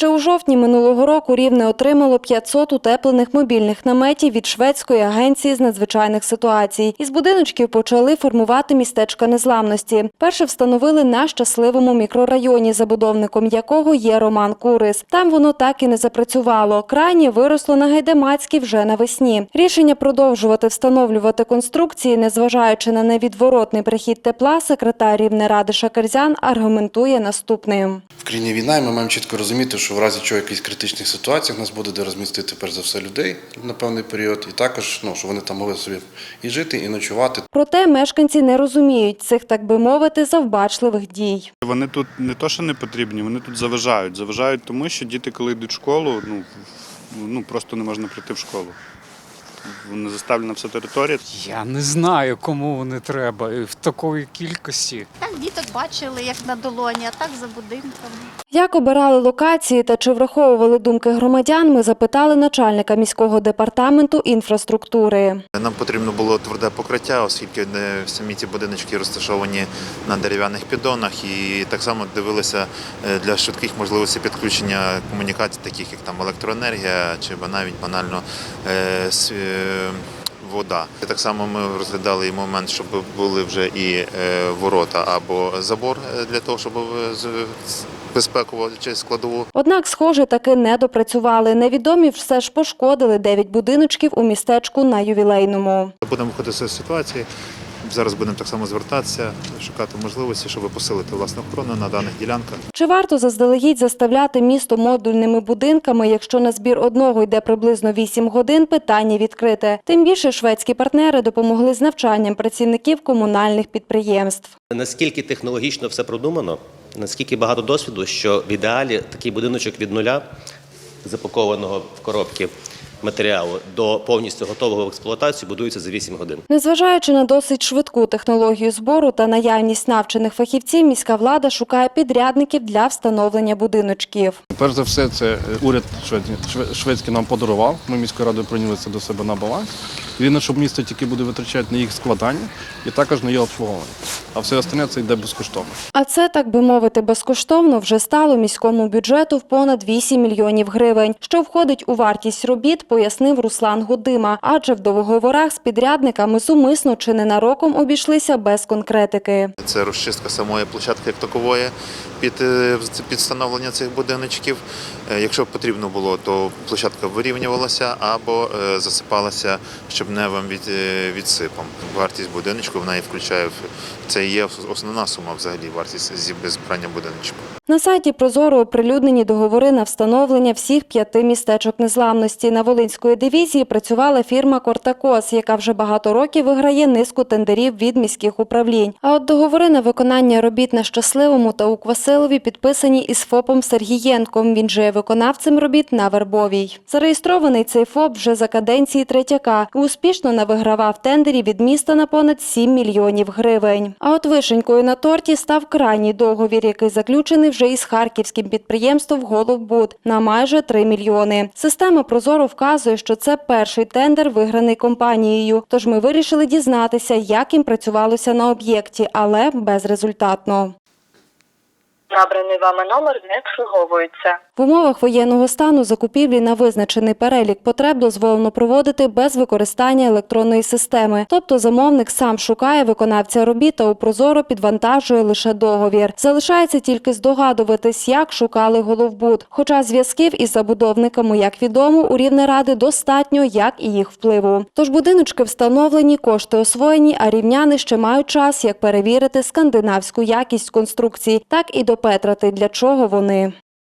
Ще у жовтні минулого року Рівне отримало 500 утеплених мобільних наметів від шведської агенції з надзвичайних ситуацій. Із будиночків почали формувати містечка незламності. Перше встановили на щасливому мікрорайоні, забудовником якого є Роман Курис. Там воно так і не запрацювало. Крайнє виросло на Гайдамацькій вже навесні. Рішення продовжувати встановлювати конструкції, незважаючи на невідворотний прихід тепла, секретар Рівнеради Шакерзян аргументує наступним. В країні війна, ми маємо чітко розуміти, що в разі чого якихось критичних ситуацій нас буде де розмістити перш за все людей на певний період, і також ну, що вони там могли собі і жити, і ночувати. Проте мешканці не розуміють цих, так би мовити, завбачливих дій. Вони тут не то, що не потрібні, вони тут заважають. Заважають тому, що діти, коли йдуть в школу, ну, ну просто не можна прийти в школу. Не заставлена вся територія. Я не знаю, кому вони треба в такої кількості. Так діток бачили, як на долоні, а так за будинком. Як обирали локації та чи враховували думки громадян, ми запитали начальника міського департаменту інфраструктури. Нам потрібно було тверде покриття, оскільки не самі ці будиночки розташовані на дерев'яних піддонах, і так само дивилися е, для швидких можливостей підключення комунікацій, таких як там електроенергія чи навіть банально е, е, вода. Так само ми розглядали і момент, щоб були вже і е, ворота або забор е, для того, щоб е, безпеково чи складову Однак, схоже, таки не допрацювали. Невідомі все ж пошкодили дев'ять будиночків у містечку на ювілейному. Будемо виходити з ситуації. Зараз будемо так само звертатися, шукати можливості, щоб посилити власну охорону на даних ділянках. Чи варто заздалегідь заставляти місто модульними будинками, якщо на збір одного йде приблизно 8 годин, питання відкрите. Тим більше шведські партнери допомогли з навчанням працівників комунальних підприємств. Наскільки технологічно все продумано, наскільки багато досвіду, що в ідеалі такий будиночок від нуля, запакованого в коробки матеріалу, до повністю готового в експлуатацію будується за 8 годин. Незважаючи на досить швидку технологію збору та наявність навчених фахівців, міська влада шукає підрядників для встановлення будиночків. Перш за все, це е, уряд шведський нам подарував. Ми міською радою прийняли це до себе на баланс. Єдине, щоб місто тільки буде витрачати на їх складання і також на їх обслуговування. А все остальне це йде безкоштовно. А це, так би мовити, безкоштовно вже стало міському бюджету в понад 8 мільйонів гривень. Що входить у вартість робіт, пояснив Руслан Гудима. Адже в договорах з підрядниками зумисно чи ненароком обійшлися без конкретики. Це розчистка самої площадки як такової під, е, під встановлення цих будиночків. Е, Якщо потрібно було, то площадка вирівнювалася або е, засипалася щебневим від, е, відсипом. Вартість будиночку вона і включає це є основна сума взагалі вартість зі збирання будиночку. На сайті Прозоро оприлюднені договори на встановлення всіх п'яти містечок незламності. На Волинської дивізії працювала фірма Кортакос, яка вже багато років виграє низку тендерів від міських управлінь. А от договори на виконання робіт на Щасливому та у Квасилові підписані із ФОПом Сергієнком. Він же є виконавцем робіт на Вербовій. Зареєстрований цей ФОП вже за каденції Третяка і успішно навигравав тендерів від міста на понад 7 мільйонів гривень. А от вишенькою на торті став крайній договір, який заключений вже із харківським підприємством Головбуд на майже 3 мільйони. Система Прозоро вказує, що це перший тендер, виграний компанією. Тож ми вирішили дізнатися, як їм працювалося на об'єкті, але безрезультатно. Набраний вами номер не обслуговується. В умовах воєнного стану закупівлі на визначений перелік потреб дозволено проводити без використання електронної системи. Тобто замовник сам шукає виконавця робіт та у прозоро підвантажує лише договір. Залишається тільки здогадуватись, як шукали головбуд. Хоча зв'язків із забудовниками, як відомо, у Рівнеради достатньо, як і їх впливу. Тож будиночки встановлені, кошти освоєні, а рівняни ще мають час, як перевірити скандинавську якість конструкцій, так і допетрати, для чого вони.